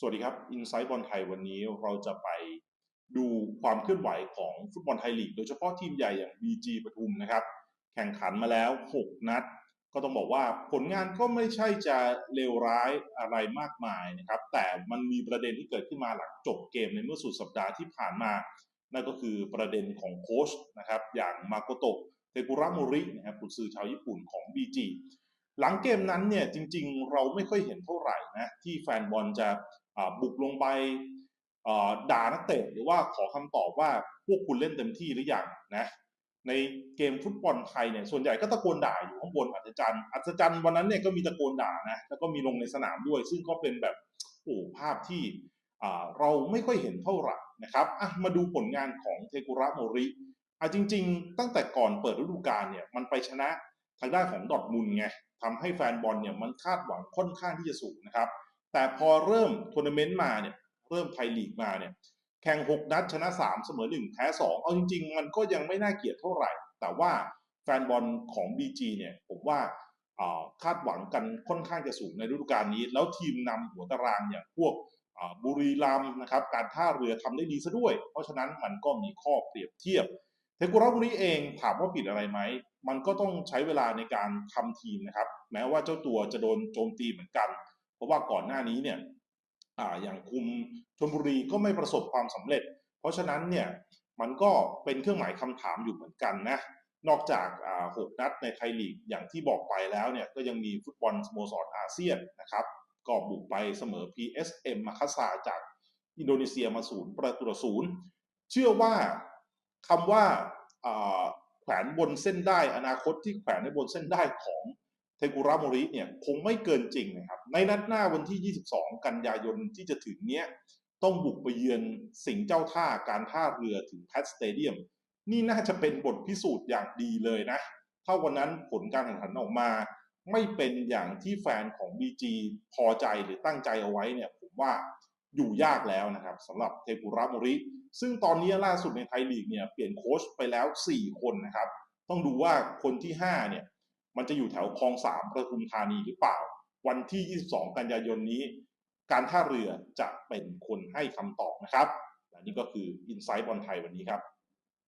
สวัสดีครับอินไซต์บอลไทยวันนี้เราจะไปดูความเคลื่อนไหวของฟุตบอลไทยลีก โดยเฉพาะทีมใหญ่อย่าง BG ปทุมนะครับ แข่งขันมาแล้ว 6 นัด ก็ต้องบอกว่าผลงานก็ไม่ใช่จะเลวร้ายอะไรมากมายนะครับ แต่มันมีประเด็นที่เกิดขึ้นมาหลังจบเกมในเมื่อสุดสัปดาห์ที่ผ่านมา นั่นก็คือประเด็นของโค้ชนะครับ อย่างมาโกโตะเทกุระโมรินะครับกุนซือชาวญี่ปุ่นของ BG หลังเกมนั้นเนี่ยจริงๆ เราไม่ค่อยเห็นเท่าไหร่นะที่แฟนบอลจะ บุกลงไปด่านักเตะหรือว่าขอคำตอบว่าพวกคุณเล่นเต็มที่หรืออยังนะ ในเกมฟุตบอลไทยเนี่ยส่วนใหญ่ก็ตะโกนด่าอยู่ข้างบนอัศจรรย์อัศจรรย์วันนั้นเนี่ยก็มีตะโกนด่านะแล้วก็มีลงในสนามด้วย ซึ่งก็เป็นแบบโอ้ภาพที่เราไม่ค่อยเห็นเท่าไหร่นะครับมาดูผลงานของเทกุระโมริอะจริง ๆ ตั้งแต่ก่อนเปิดฤดูกาลเนี่ยมันไปชนะทางด้านของดอทมุลไงทำให้แฟนบอลเนี่ยมันคาดหวังค่อนข้างที่จะสูงนะครับ แต่พอเริ่มทัวร์นาเมนต์มาเนี่ยเริ่มไทยลีกมาเนี่ยแข่ง 6 นัดชนะ 3 เสมอ 1 แพ้ 2 เอาจริง ๆ มันก็ยังไม่น่าเกลียดเท่าไหร่ แต่ว่าแฟนบอลของ BG เนี่ยผมว่าคาดหวังกันค่อนข้างจะสูงในฤดูกาลนี้ แล้วทีมนำหัวตารางอย่างพวกบุรีรัมนะครับการท่าเรือทำได้ดีซะด้วย เพราะฉะนั้นมันก็มีข้อเปรียบเทียบ เทกุระบุรีเองถามว่าผิดอะไรไหม มันก็ต้องใช้เวลาในการทำทีมนะครับ แม้ว่าเจ้าตัวจะโดนโจมตีเหมือนกัน เพราะว่าก่อนหน้านี้เนี่ยออย่างคุมชลบุรีก็ไม่ประสบความสำเร็จ เพราะฉะนั้นเนี่ยมันก็เป็นเครื่องหมายคำถามอยู่เหมือนกันนะนอกจากหกนัดในไทยลีกอย่างที่บอกไปแล้วเนี่ยก็ยังมีฟุตบอลสโมสรอาเซียนนะครับก็บุกไปเสมอ PSM มาคาซาจากอินโดนีเซียมาศูนย์ประตูต่อศูนย์เชื่อว่าคำว่าแขวนบนเส้นได้อนาคตที่แขวนในบนเส้นได้ของเทกุระโมริเนี่ยคงไม่เกินจริงนะครับ ในนัดหน้าวันที่ 22 กันยายนที่จะถึงเนี้ยต้องบุกไปเยือนสิงห์เจ้าท่าการท่าเรือถึงแพทสเตเดียม นี่น่าจะเป็นบทพิสูจน์อย่างดีเลยนะ ถ้าวันนั้นผลการแข่งขันออกมา ไม่เป็นอย่างที่แฟนของ BG พอใจหรือตั้งใจเอาไว้เนี่ยผมว่าอยู่ยากแล้วนะครับสำหรับเทกุระโมริ ซึ่งตอนนี้ล่าสุดในไทยลีกเนี่ยเปลี่ยนโค้ชไปแล้ว 4 คนนะครับ ต้องดูว่าคนที่ 5 เนี่ย มันจะอยู่แถวคลองสามประทุมธานีหรือเปล่า วันที่ 22 กันยายนนี้ การท่าเรือจะเป็นคนให้คำตอบนะครับและนี่ก็คืออินไซต์บอลไทยวันนี้ครับ